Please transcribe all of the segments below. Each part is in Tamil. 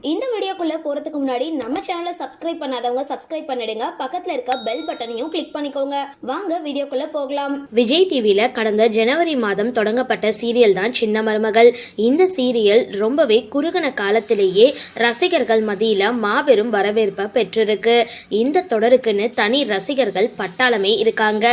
இந்த வீடியோக்குள்ளே போறதுக்கு முன்னாடி நம்ம சேனலை சப்ஸ்கிரைப் பண்ணாதவங்க சப்ஸ்கிரைப் பண்ணிடுங்க. பக்கத்தில் இருக்க பெல் பட்டனையும் கிளிக் பண்ணிக்கோங்க. வாங்க வீடியோக்குள்ளே போகலாம். விஜய் டிவியில் கடந்த ஜனவரி மாதம் தொடங்கப்பட்ட சீரியல் தான் சின்ன மருமகள். இந்த சீரியல் ரொம்பவே குறுகின காலத்திலேயே ரசிகர்கள் மதியில் மாபெரும் வரவேற்பை பெற்றிருக்கு. இந்த தொடருக்குன்னு தனி ரசிகர்கள் பட்டாளமே இருக்காங்க.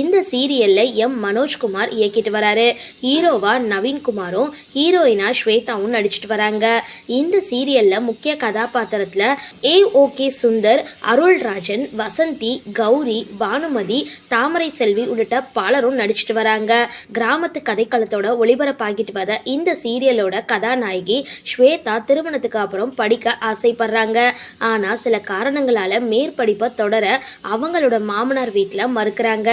இந்த சீரியல்ல எம் மனோஜ்குமார் இயக்கிட்டு வராரு. ஹீரோவா நவீன்குமாரும் ஹீரோயினா ஸ்வேதாவும் நடிச்சிட்டு வராங்க. இந்த சீரியல்ல முக்கிய கதாபாத்திரத்தில் ஏ. ஓகே சுந்தர் அருள்ராஜன் வசந்தி கௌரி பானுமதி தாமரை செல்வி உள்ளிட்ட பலரும் நடிச்சிட்டு வராங்க. கிராமத்து கதைக்களத்தோட ஒளிபரப்பாகிட்டு வர இந்த சீரியலோட கதாநாயகி ஸ்வேதா திருமணத்துக்கு அப்புறம் படிக்க ஆசைப்படுறாங்க. ஆனால் சில காரணங்களால் மேற்படிப்பை தொடர அவங்களோட மாமனார் வீட்டில் மறுக்கிறாங்க.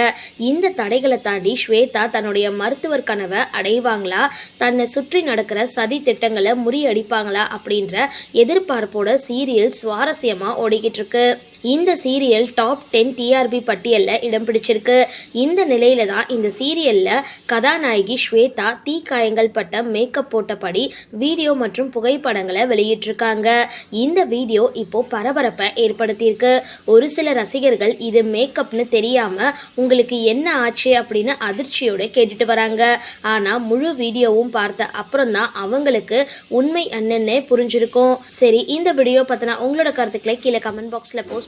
இந்த தடைகளை தாண்டி ஸ்வேதா தன்னுடைய மருத்துவர் கனவை அடைவாங்களா? தன்னை சுற்றி நடக்கிற சதி திட்டங்களை முறியடிப்பாங்களா? அப்படின்ற எதிர்பார்ப்பு எதிர்பார்ப்போட சீரியல் சுவாரஸ்யமா ஓடிக்கிட்டு இருக்கு. இந்த சீரியல் டாப் டென் டிஆர்பி பட்டியலில் இடம் பிடிச்சிருக்கு. இந்த நிலையில தான் இந்த சீரியலில் கதாநாயகி ஸ்வேதா தீக்காயங்கள் பட்ட மேக்கப் போட்டபடி வீடியோ மற்றும் புகைப்படங்களை வெளியிட்டிருக்காங்க. இந்த வீடியோ இப்போ பரபரப்பை ஏற்படுத்தியிருக்கு. ஒரு சில ரசிகர்கள் இது மேக்கப்னு தெரியாம உங்களுக்கு என்ன ஆச்சு அப்படின்னு அதிர்ச்சியோடு கேட்டுட்டு வராங்க. ஆனால் முழு வீடியோவும் பார்த்த அப்புறம் தான் அவங்களுக்கு உண்மை என்னென்ன புரிஞ்சிருக்கும். சரி இந்த வீடியோ பத்தின உங்களோட கருத்துக்களை கீழே கமெண்ட் பாக்ஸில் போஸ்ட்